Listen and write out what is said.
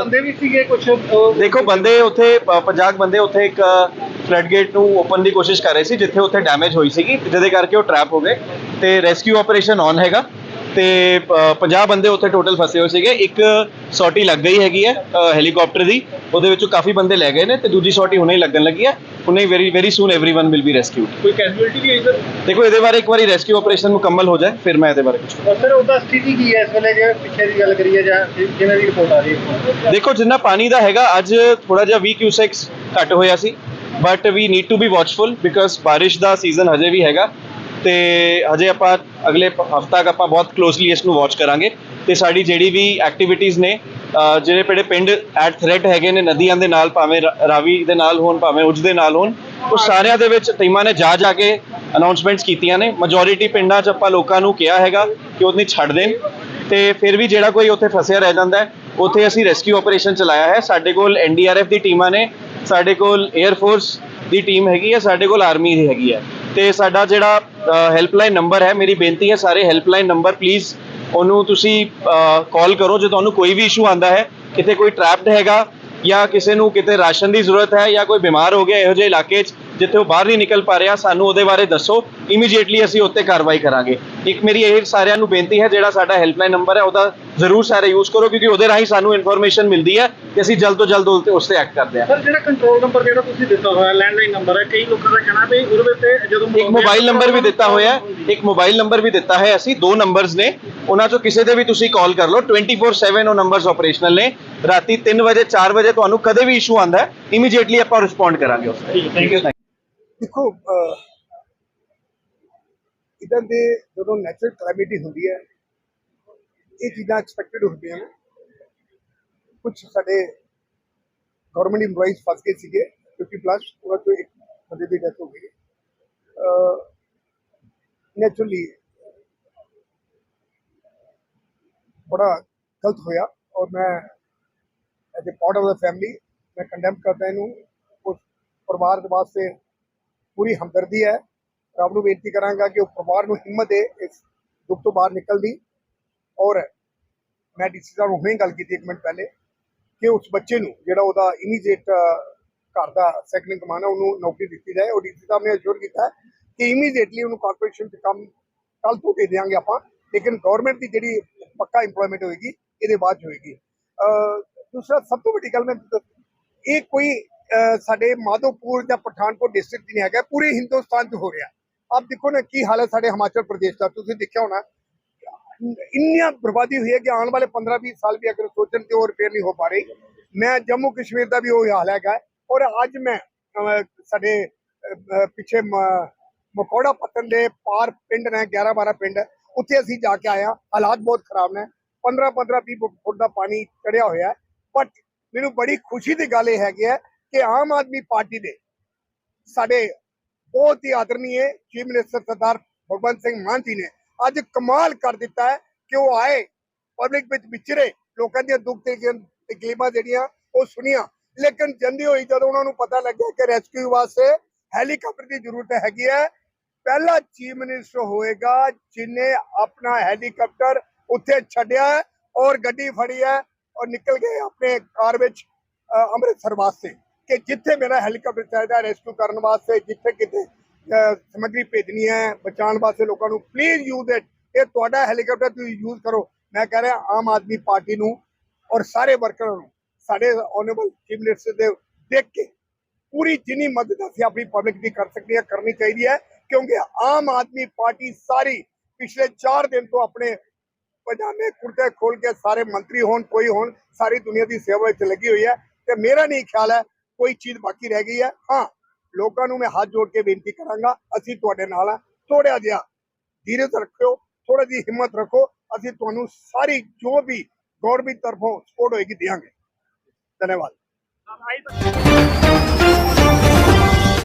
ਬੰਦੇ ਵੀ ਸੀਗੇ ਕੁਝ ਦੇਖੋ, ਬੰਦੇ ਉੱਥੇ 50 ਬੰਦੇ ਉੱਥੇ ਇੱਕ ਫਲੱਡ ਗੇਟ ਨੂੰ ਓਪਨ ਦੀ ਕੋਸ਼ਿਸ਼ ਕਰ ਰਹੇ ਸੀ, ਜਿੱਥੇ ਉੱਥੇ ਡੈਮੇਜ ਹੋਈ ਸੀਗੀ, ਜਿਹਦੇ ਕਰਕੇ ਉਹ ਟਰੈਪ ਹੋ ਗਏ ਤੇ ਰੈਸਕਿਊ ਆਪਰੇਸ਼ਨ ਔਨ ਹੈਗਾ। ਤੇ ਅ, 50 ਬੰਦੇ ਉੱਥੇ ਟੋਟਲ ਫਸੇ ਹੋਏ ਸੀਗੇ ਇੱਕ ਸੌਟੀ ਲੱਗ ਗਈ ਹੈਗੀ ਹੈ ਅ, ਹੈਲੀਕਾਪਟਰ ਦੀ ਉਹਦੇ ਵਿੱਚੋਂ ਕਾਫੀ ਬੰਦੇ ਲੈ ਗਏ ਨੇ ਤੇ ਦੂਜੀ ਸੌਟੀ ਹੁਣੇ ਹੀ ਲੱਗਣ ਲੱਗੀ ਹੈ ਹੁਣੇ very very soon everyone will be rescued ਕੋਈ ਕੈਜੂਅਲਟੀ ਵੀ ਹੋਈ ਸਰ ਦੇਖੋ ਇਹਦੇ ਬਾਰੇ ਇੱਕ ਵਾਰੀ ਰੈਸਕਿਊ ਆਪਰੇਸ਼ਨ ਮੁਕੰਮਲ ਹੋ ਜਾਏ ਫਿਰ ਮੈਂ ਇਹਦੇ ਬਾਰੇ ਕੁਝ ਸਰ ਉਹਦਾ ਸਥਿਤੀ ਕੀ ਹੈ ਇਸ ਵੇਲੇ ਜੇ ਪਿੱਛੇ ਦੀ ਗੱਲ ਕਰੀਏ ਜਾਂ ਜਿ- ਜਿਵੇਂ ਦੀ ਰਿਪੋਰਟ ਆ ਰਹੀ ਹੈ ਦੇਖੋ ਜਿੰਨਾ ਪਾਣੀ ਦਾ ਹੈਗਾ ਅੱਜ ਥੋੜਾ ਜਿਹਾ 20 ਕਿਊਸੈਕਸ ਘੱਟ ਹੋਇਆ ਸੀ but we need to be watchful because ਬਾਰਿਸ਼ ਦਾ ਸੀਜ਼ਨ ਹਜੇ ਵੀ ਹੈਗਾ ਤੇ ਹਜੇ ਆਪਾਂ ਅਗਲੇ ਹਫ਼ਤਾ ਤੱਕ ਆਪਾਂ ਬਹੁਤ ਕਲੋਜ਼ਲੀ ਇਸ ਨੂੰ ਵਾਚ ਕਰਾਂਗੇ। ਤੇ ਸਾਡੀ ਜਿਹੜੀ ਵੀ ਐਕਟੀਵਿਟੀਜ਼ ਨੇ ਅਹ ਜਿਹੜੇ ਪਿੰਡ ਪਿੰਡ ਐਟ ਥ੍ਰੈਟ ਹੈਗੇ ਨੇ, ਨਦੀਆਂ ਦੇ ਨਾਲ ਭਾਵੇਂ ਰਾਵੀ ਦੇ ਨਾਲ ਹੋਣ, ਭਾਵੇਂ ਉਜ ਦੇ ਨਾਲ ਹੋਣ, ਉਹ ਸਾਰਿਆਂ ਦੇ ਵਿੱਚ ਟੀਮਾਂ ਨੇ ਜਾ ਜਾ ਕੇ ਅਨਾਉਂਸਮੈਂਟਸ ਕੀਤੀਆਂ ਨੇ। ਮੈਜੋਰਿਟੀ ਪਿੰਡਾਂ 'ਚ ਆਪਾਂ ਲੋਕਾਂ ਨੂੰ ਕਿਹਾ ਹੈਗਾ ਕਿ ਉਹਨੀ ਛੱਡ ਦੇਣ। ਤੇ ਫਿਰ ਵੀ ਜਿਹੜਾ ਕੋਈ ਉੱਥੇ ਫਸਿਆ ਰਹਿ ਜਾਂਦਾ ਉੱਥੇ ਅਸੀਂ ਰੈਸਕਿਊ ਆਪਰੇਸ਼ਨ ਚਲਾਇਆ ਹੈ। ਸਾਡੇ ਕੋਲ ਐਨਡੀਆਰਐਫ ਦੀ ਟੀਮਾਂ ਨੇ, ਸਾਡੇ ਕੋਲ 에ਅਰ ਫੋਰਸ ਦੀ ਟੀਮ ਹੈਗੀ ਹੈ, ਸਾਡੇ ਕੋਲ ਆਰਮੀ ਦੀ ਹੈਗੀ ਹੈ। ਤੇ ਸਾਡਾ ਜਿਹੜਾ ਹੈਲਪਲਾਈਨ ਨੰਬਰ ਹੈ, ਮੇਰੀ ਬੇਨਤੀ ਹੈ ਸਾਰੇ ਹੈਲਪਲਾਈਨ ਨੰਬਰ ਪਲੀਜ਼ ਉਹਨੂੰ ਤੁਸੀਂ ਕਾਲ ਕਰੋ, ਜੇ ਤੁਹਾਨੂੰ ਕੋਈ ਵੀ ਇਸ਼ੂ ਆਂਦਾ ਹੈ, ਕਿਤੇ ਕੋਈ ਟ੍ਰੈਪਡ ਹੈਗਾ ਜਾਂ ਕਿਸੇ ਨੂੰ ਕਿਤੇ ਰਾਸ਼ਨ ਦੀ ਜ਼ਰੂਰਤ ਹੈ ਜਾਂ ਕੋਈ ਬਿਮਾਰ ਹੋ ਗਿਆ ਇਹੋ ਜਿਹੇ ਇਲਾਕੇ 'ਚ, ਜਿੱਥੇ ਉਹ ਬਾਹਰ ਨਹੀਂ ਨਿਕਲ ਪਾ ਰਿਹਾ, ਸਾਨੂੰ ਉਹਦੇ ਬਾਰੇ ਦੱਸੋ। ਇਮੀਡੀਏਟਲੀ ਅਸੀਂ ਉੱਤੇ ਕਾਰਵਾਈ ਕਰਾਂਗੇ। ਇੱਕ ਮੇਰੀ ਇਹ ਸਾਰਿਆਂ ਨੂੰ ਬੇਨਤੀ ਹੈ ਜਿਹੜਾ ਸਾਡਾ ਹੈਲਪਲਾਈਨ ਨੰਬਰ ਹੈ ਉਹਦਾ ਜ਼ਰੂਰ ਸਾਰੇ ਯੂਜ਼ ਕਰੋ ਕਿਉਂਕਿ ਉਹਦੇ ਰਾਹੀਂ ਸਾਨੂੰ ਇਨਫੋਰਮੇਸ਼ਨ ਮਿਲਦੀ ਹੈ ਕਿ ਅਸੀਂ ਜਲਦ ਤੋਂ ਜਲਦ ਉਸ ਤੇ- ਉਸ ਤੇ ਐਕਟ ਕਰਦੇ ਹਾਂ। ਸਰ ਜਿਹੜਾ ਕੰਟਰੋਲ ਨੰਬਰ ਜਿਹੜਾ ਤੁਸੀਂ ਦਿੱਤਾ ਹੋਇਆ ਲੈਂਡਲਾਈਨ ਨੰਬਰ ਹੈ ਕਈ ਲੋਕਾਂ ਦਾ ਕਹਿਣਾ ਵੀ ਉਹਦੇ ਵਿੱਚ ਜਦੋਂ ਇੱਕ ਮੋਬਾਈਲ ਨੰਬਰ ਵੀ ਦਿੱਤਾ ਹੋਇਆ ਹੈ ਇੱਕ ਮੋਬਾਈਲ ਨੰਬਰ ਵੀ ਦਿੱਤਾ ਹੈ ਅਸੀਂ ਦੋ ਨੰਬਰਸ ਨੇ ਉਹਨਾਂ ਚੋਂ ਕਿਸੇ ਤੇ ਵੀ ਤੁਸੀਂ ਕਾਲ ਕਰ ਲਓ 24/7 ਉਹ ਨੰਬਰਸ ਆਪਰੇਸ਼ਨਲ ਨੇ। ਰਾਤੀ 3 ਵਜੇ 4 ਵਜੇ ਤੁਹਾਨੂੰ ਕਦੇ ਵੀ ਇਸ਼ੂ ਆਂਦਾ ਹੈ ਇਮੀਡੀਏਟਲੀ ਆਪਾਂ ਰਿਸਪੌਂਡ ਕਰਾਂਗੇ ਉਸ ਤੇ। ਥੈਂਕ ਯੂ ਦੇਖੋ ਇਦਾਂ ਦੇ ਜਦੋਂ ਨੈਚੁਰਲ ਕਲੈਮਿਟੀ ਹੁੰਦੀ ਹੈ, ਇਹ ਚੀਜ਼ਾਂ ਐਕਸਪੈਕਟਡ ਹੁੰਦੀਆਂ ਨੇ। ਕੁਝ ਸਾਡੇ ਗਵਰਨਮੈਂਟ EMPLOYEES ਫਸ ਗਏ ਸੀਗੇ 50 ਪਲੱਸ ਉਹਨਾਂ ਤੋਂ ਇੱਕ ਬੰਦੇ ਦੀ ਡੈਥ ਹੋ ਗਈ। ਨੈਚੁਰਲੀ ਬੜਾ ਗਲਤ ਹੋਇਆ ਔਰ ਮੈਂ as a part of the family ਮੈਂ ਕੰਡੈਮ ਕਰਦਾ ਇਹਨੂੰ। ਉਸ ਪਰਿਵਾਰ ਦੇ ਵਾਸਤੇ ਪੂਰੀ ਹਮਦਰਦੀ ਹੈ। ਰੱਬ ਨੂੰ ਬੇਨਤੀ ਕਰਾਂਗਾ ਕਿ ਉਹ ਪਰਿਵਾਰ ਨੂੰ ਹਿੰਮਤ ਦੇ ਇਸ ਦੁੱਖ ਤੋਂ ਬਾਹਰ ਨਿਕਲਣ ਦੀ ਔਰ ਮੈਂ ਡੀਸੀ ਸਾਹਿਬ ਨੂੰ ਹੁਣੇ ਗੱਲ ਕੀਤੀ ਇੱਕ ਮਿੰਟ ਪਹਿਲੇ ਕਿ ਉਸ ਬੱਚੇ ਨੂੰ ਜਿਹੜਾ ਉਹਦਾ ਇਮੀਡੀਏਟ ਘਰ ਦਾ ਸੈਕੰਡ ਕਮਾਨ ਹੈ ਉਹਨੂੰ ਨੌਕਰੀ ਦਿੱਤੀ ਜਾਏ। ਉਹ ਡੀਸੀ ਸਾਹਿਬ ਨੇ ਅਸ਼ੋਰ ਕੀਤਾ ਕਿ ਇਮੀਡੀਏਟਲੀ ਉਹਨੂੰ ਕਾਰਪੋਰੇਸ਼ਨ 'ਚ ਕੰਮ ਕੱਲ ਤੋਂ ਦੇ ਦੇਵਾਂਗੇ ਆਪਾਂ। ਲੇਕਿਨ ਗਵਰਨਮੈਂਟ ਦੀ ਜਿਹੜੀ ਪੱਕਾ ਇੰਪਲੋਇਮੈਂਟ ਹੋਏਗੀ, ਇਹਦੇ ਬਾਅਦ 'ਚ ਹੋਏਗੀ। ਦੂਸਰਾ ਸਭ ਤੋਂ ਵੱਡੀ ਗੱਲ ਮੈਂ ਇਹ ਕੋਈ ਸਾਡੇ ਮਾਧੋਪੁਰ ਜਾਂ ਪਠਾਨਕੋਟ ਡਿਸਟ੍ਰਿਕਟ ਨਹੀਂ ਹੈਗਾ, ਪੂਰੇ ਹਿੰਦੁਸਤਾਨ 'ਚ ਹੋ ਰਿਹਾ। ਆਪ ਦੇਖੋ ਨਾ ਕੀ ਹਾਲ ਹੈ ਸਾਡੇ ਹਿਮਾਚਲ ਪ੍ਰਦੇਸ਼ ਦਾ ਤੁਸੀਂ ਦੇਖਿਆ ਹੋਣਾ ਇੰਨੀਆਂ ਬਰਬਾਦੀ ਹੋਈ ਹੈ ਕਿ ਆਉਣ ਵਾਲੇ 15-20 ਸਾਲ ਵੀ ਅਗਰ ਸੋਚਣ ਤੇ ਉਹ ਰਿਪੇਅਰ ਨਹੀਂ ਹੋ ਪਾ ਰਹੀ ਮੈਂ ਜੰਮੂ ਕਸ਼ਮੀਰ ਦਾ ਵੀ ਉਹ ਹਾਲ ਹੈਗਾ ਹੈ। ਔਰ ਅੱਜ ਮੈਂ ਅਹ, ਸਾਡੇ ਅਹ, ਅਹ, ਪਿੱਛੇ ਮ- ਮਕੌੜਾ ਪੱਤਨ ਦੇ ਪਾਰ ਪਿੰਡ ਨੇ 11-12 ਪਿੰਡ ਉੱਥੇ ਅਸੀਂ ਜਾ ਕੇ ਆਏ ਹਾਂ ਹਾਲਾਤ ਬਹੁਤ ਖਰਾਬ ਨੇ 15-15 20 ਫੁੱਟ ਦਾ ਪਾਣੀ ਚੜਿਆ ਹੋਇਆ ਹੈ ਬਟ ਮੈਨੂੰ ਬੜੀ ਖੁਸ਼ੀ ਦੀ ਗੱਲ ਇਹ ਹੈਗੀ ਹੈ ਕਿ ਆਮ ਆਦਮੀ ਪਾਰਟੀ ਦੇ ਸਾਡੇ ਬਹੁਤ ਹੀ ਆਦਰਨੀय ਚੀਫ ਮਿਨਿਸਟਰ ਸਰਦਾਰ ਭਗਵੰਤ ਸਿੰਘ ਮਾਨ ਜੀ ਨੇ ਅੱਜ ਕਮਾਲ ਕਰ ਦਿੱਤਾ ਹੈ ਕਿ ਉਹ ਆਏ ਪਬਲਿਕ ਵਿੱਚ ਵਿਚਰੇ, ਲੋਕਾਂ ਦੀਆਂ ਦੁੱਖ ਤਕਲੀਫਾਂ ਜਿਹੜੀਆਂ, ਉਹ ਸੁਣੀਆਂ। ਲੇਕਿਨ ਜੰਦੀ ਹੋਈ ਜਦੋਂ ਉਹਨਾਂ ਨੂੰ ਪਤਾ ਲੱਗਿਆ ਕਿ ਰੈਸਕਿਊ ਵਾਸਤੇ ਹੈਲੀਕਾਪਟਰ ਦੀ ਜ਼ਰੂਰਤ ਹੈਗੀ ਹੈ, ਪਹਿਲਾ ਚੀਫ ਮਿਨਿਸਟਰ ਹੋਏਗਾ ਜਿਨੇ ਆਪਣਾ ਹੈਲੀਕਾਪਟਰ ਉੱਥੇ ਛੱਡਿਆ ਔਰ ਗੱਡੀ ਫੜੀ ਹੈ ਔਰ ਨਿਕਲ ਗਏ ਆਪਣੇ ਕਾਰ ਵਿੱਚ ਅੰਮ੍ਰਿਤਸਰ ਵਾਸਤੇ। ਕਿ ਜਿੱਥੇ ਮੇਰਾ ਹੈਲੀਕਾਪਟਰ ਚਾਹੀਦਾ ਰੈਸਕਿਊ ਕਰਨ ਵਾਸਤੇ ਜਿੱਥੇ ਕਿਤੇ ਅ, ਸਮੱਗਰੀ ਭੇਜਣੀ ਹੈ ਬਚਾਉਣ ਵਾਸਤੇ ਲੋਕਾਂ ਨੂੰ ਪਲੀਜ਼ ਯੂਜ਼ ਇਟ ਇਹ ਤੁਹਾਡਾ ਹੈਲੀਕਾਪਟਰ ਤੁਸੀਂ ਯੂਜ਼ ਕਰੋ। ਮੈਂ ਕਹਿ ਰਿਹਾ ਆਮ ਆਦਮੀ ਪਾਰਟੀ ਨੂੰ ਔਰ ਸਾਰੇ ਵਰਕਰਾਂ ਨੂੰ ਸਾਡੇ ਆਨਰੇਬਲ ਚੀਫ ਮਿਨਿਸਟਰ ਦੇ ਦੇਖ ਕੇ ਪੂਰੀ ਜਿੰਨੀ ਮਦਦ ਅਸੀਂ ਆਪਣੀ ਪਬਲਿਕ ਦੀ ਕਰ ਸਕਦੇ ਹਾਂ ਕਰਨੀ ਚਾਹੀਦੀ ਹੈ ਕਿਉਂਕਿ ਆਮ ਆਦਮੀ ਪਾਰਟੀ ਸਾਰੀ ਪਿਛਲੇ 4 ਦਿਨ ਤੋਂ ਆਪਣੇ ਪਜਾਮੇ ਕੁਰਤੇ ਖੋਲ ਕੇ ਸਾਰੇ ਮੰਤਰੀ ਹੋਣ ਕੋਈ ਹੋਣ ਸਾਰੀ ਦੁਨੀਆ ਦੀ ਸੇਵਾ ਵਿੱਚ ਲੱਗੀ ਹੋਈ ਹੈ। ਤੇ ਮੇਰਾ ਨਹੀਂ ਖਿਆਲ ਹੈ ਕੋਈ ਚੀਜ਼ ਬਾਕੀ ਰਹਿ ਗਈ ਹੈ, ਹਾਂ, ਲੋਕਾਂ ਨੂੰ ਮੈਂ ਹੱਥ ਜੋੜ ਕੇ ਬੇਨਤੀ ਕਰਾਂਗਾ, ਅਸੀਂ ਤੁਹਾਡੇ ਨਾਲ ਹਾਂ, ਥੋੜ੍ਹਾ ਜਿਹਾ ਧੀਰਜ ਰੱਖਿਓ ਥੋੜਾ ਜਿਹੀ ਹਿੰਮਤ ਰੱਖੋ, ਅਸੀਂ ਤੁਹਾਨੂੰ ਸਾਰੀ ਜੋ ਵੀ ਗੌਰਮੈਂਟ ਤਰਫੋਂ ਸਪੋਰਟ ਹੋਏਗੀ ਦੇਵਾਂਗੇ ਧੰਨਵਾਦ।